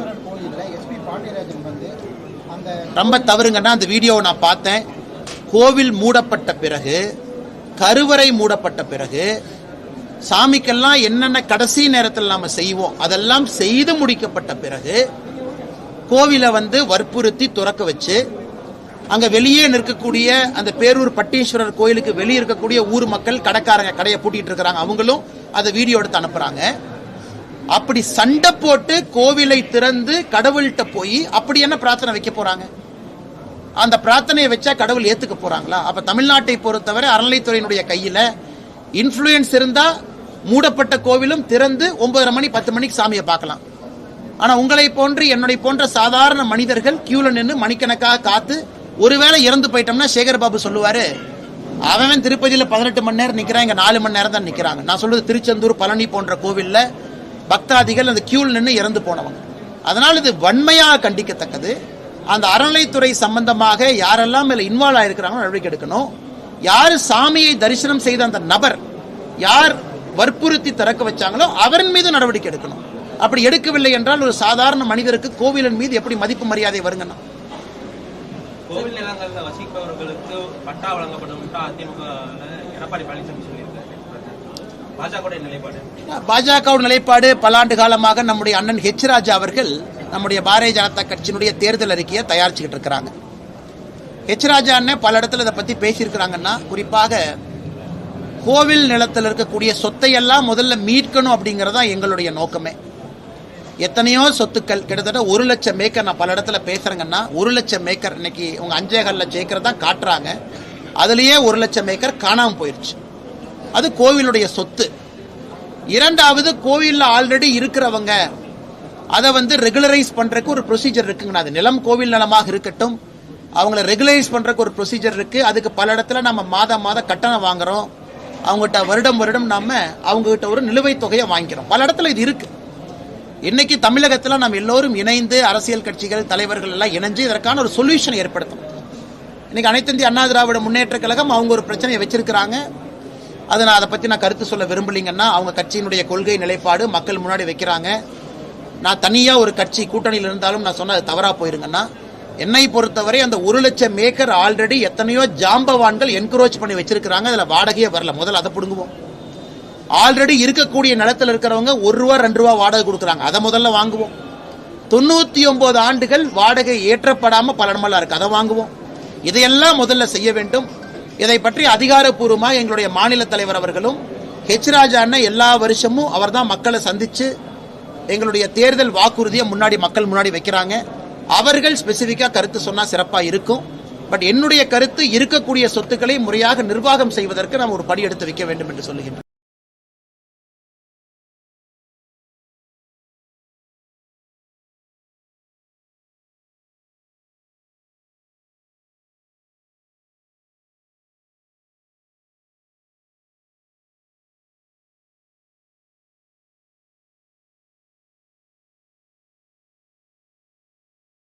பட்டீஸ்வரர் கோயிலில் எஸ்பி பாண்டியராஜன் வந்து அந்த ரொம்ப தவறுங்கன்னா அந்த வீடியோவை நான் பார்த்தேன். கோவில் மூடப்பட்ட பிறகு கருவறை மூடப்பட்ட பிறகு சாமிக்கெல்லாம் என்னென்ன கடைசி நேரத்தில் நாம செய்வோம் அதெல்லாம் செய்து முடிக்கப்பட்ட பிறகு கோவிலை வந்து வற்புறுத்தி துறக்க வச்சு அங்க வெளியே நிற்கக்கூடிய அந்த பேரூர் பட்டீஸ்வரர் கோயிலுக்கு வெளியே இருக்கக்கூடிய ஊர் மக்கள் கடைக்காரங்க கடையை பூட்டிட்டு இருக்கிறாங்க அவங்களும் அதை வீடியோ எடுத்து அனுப்புறாங்க. அப்படி சண்டை போட்டு கோவிலை திறந்து கடவுள்கிட்ட போய் அப்படி என்ன பிரார்த்தனை வைக்க போறாங்க? அந்த பிரார்த்தனையை வச்சா கடவுள் ஏத்துக்க போறாங்களா? அப்ப தமிழ்நாட்டை பொறுத்தவரை அறநிலைத்துறையினுடைய கையில இன்ஃப்ளூயன்ஸ் இருந்தா மூடப்பட்ட கோவிலும் திறந்து ஒன்பதரை மணி பத்து மணிக்கு சாமியை பார்க்கலாம். ஆனா உங்களை போன்று என்னுடைய போன்ற சாதாரண மனிதர்கள் கியூல நின்று மணிக்கணக்காக காத்து ஒருவேளை இறந்து போயிட்டோம்னா சேகர் பாபு சொல்லுவாரு அவன் திருப்பதியில பதினெட்டு மணி நேரம் நிக்கிறான் இங்க நாலு மணி நேரம் தான் நிக்கிறாங்க. நான் சொல்றது திருச்செந்தூர் பழனி போன்ற கோவில்ல பக்தாதிகள் அந்த கியூல் நின்று இறந்து போனவங்க. அதனால் இது வன்மையாக கண்டிக்கத்தக்கது. அந்த அறநிலைத்துறை சம்பந்தமாக யாரெல்லாம் இதில் இன்வால்வ் ஆயிருக்கிறாங்களோ நடவடிக்கை எடுக்கணும். யார் சாமியை தரிசனம் செய்த அந்த நபர் யார் வற்புறுத்தி திறக்க வச்சாங்களோ அவரின் மீது நடவடிக்கை எடுக்கணும். அப்படி எடுக்கவில்லை என்றால் ஒரு சாதாரண மனிதருக்கு கோவிலின் மீது எப்படி மதிப்பு மரியாதை வருங்கன்னா? கோவில் நிலங்களில் வசிப்பவர்களுக்கு பட்டா வழங்கப்படும் அதிமுக எடப்பாடி பழனிசாமி சொல்லியிருக்காரு. பாஜகவுடைய நிலைப்பாடு? பல ஆண்டு காலமாக நம்முடைய அண்ணன் ஹெச் ராஜா அவர்கள் நம்முடைய பாரதிய ஜனதா கட்சியினுடைய தேர்தல் அறிக்கையை தயாரிச்சுக்கிட்டு இருக்கிறாங்க. ஹெச் ராஜா அண்ணன் பல இடத்துல இதை பத்தி பேசியிருக்கிறாங்கன்னா குறிப்பாக கோவில் நிலத்தில் இருக்கக்கூடிய சொத்தை எல்லாம் முதல்ல மீட்கணும் அப்படிங்கறதா எங்களுடைய நோக்கமே. எத்தனையோ சொத்துக்கள் கிட்டத்தட்ட ஒரு லட்சம் மேக்கர் நான் பல இடத்துல பேசுறேங்கன்னா ஒரு லட்சம் மேக்கர் இன்னைக்கு உங்க அஞ்சேகல்ல ஜெயிக்கிறதா காட்டுறாங்க. அதுலயே ஒரு லட்சம் மேக்கர் காணாமல் போயிருச்சு. அது கோவிலுடைய சொத்து. இரண்டாவது கோவிலில் ஆல்ரெடி இருக்கிறவங்க அதை வந்து ரெகுலரைஸ் பண்றதுக்கு ஒரு ப்ரொசீஜர் இருக்குங்கண்ணா அது நிலம் கோவில் நிலமாக இருக்கட்டும் அவங்கள ரெகுலரைஸ் பண்றதுக்கு ஒரு ப்ரொசீஜர் இருக்கு. அதுக்கு பல இடத்துல நம்ம மாதம் மாதம் கட்டணம் வாங்குறோம். அவங்ககிட்ட வருடம் வருடம் நாம அவங்ககிட்ட ஒரு நிலுவைத் தொகையை வாங்கிக்கிறோம். பல இடத்துல இது இருக்கு. இன்னைக்கு தமிழகத்தில் நம்ம எல்லோரும் இணைந்து அரசியல் கட்சிகள் தலைவர்கள் எல்லாம் இணைஞ்சு இதற்கான ஒரு சொல்யூஷன் ஏற்படுத்தணும் இன்னைக்கு அனைத்திந்திய அண்ணா திராவிட முன்னேற்ற கழகம் அவங்க ஒரு பிரச்சனையை வச்சிருக்கிறாங்க. அதை நான் அதை பற்றி நான் கருத்து சொல்ல விரும்பலைங்கன்னா அவங்க கட்சியினுடைய கொள்கை நிலைப்பாடு மக்கள் முன்னாடி வைக்கிறாங்க. நான் தனியாக ஒரு கட்சி கூட்டணியில் இருந்தாலும் நான் சொன்ன அது தவறாக போயிருங்கன்னா என்னை பொறுத்தவரை அந்த ஒரு லட்சம் ஏக்கர் ஆல்ரெடி எத்தனையோ ஜாம்பவான்கள் என்கரோச் பண்ணி வச்சிருக்கிறாங்க. அதில் வாடகையே வரல. முதல்ல அதை பிடுங்குவோம். ஆல்ரெடி இருக்கக்கூடிய நிலத்தில் இருக்கிறவங்க ஒரு ரூபா ரெண்டு ரூபா வாடகை கொடுக்குறாங்க. அதை முதல்ல வாங்குவோம். தொண்ணூற்றி ஒம்பது ஆண்டுகள் வாடகை ஏற்றப்படாமல் பல இருக்குது அதை வாங்குவோம். இதையெல்லாம் முதல்ல செய்ய வேண்டும். இதை பற்றி அதிகாரப்பூர்வமாக எங்களுடைய மாநில தலைவர் அவர்களும் ஹெச் ராஜா அண்ணன் எல்லா வருஷமும் அவர்தான் மக்களை சந்தித்து எங்களுடைய தேர்தல் வாக்குறுதியை முன்னாடி மக்கள் முன்னாடி வைக்கிறாங்க. அவர்கள் ஸ்பெசிஃபிக்காக கருத்து சொன்னால் சிறப்பாக இருக்கும். பட் என்னுடைய கருத்து இருக்கக்கூடிய சொத்துக்களை முறையாக நிர்வாகம் செய்வதற்கு நாம் ஒரு படி எடுத்து வைக்க வேண்டும் என்று சொல்லுகின்றேன்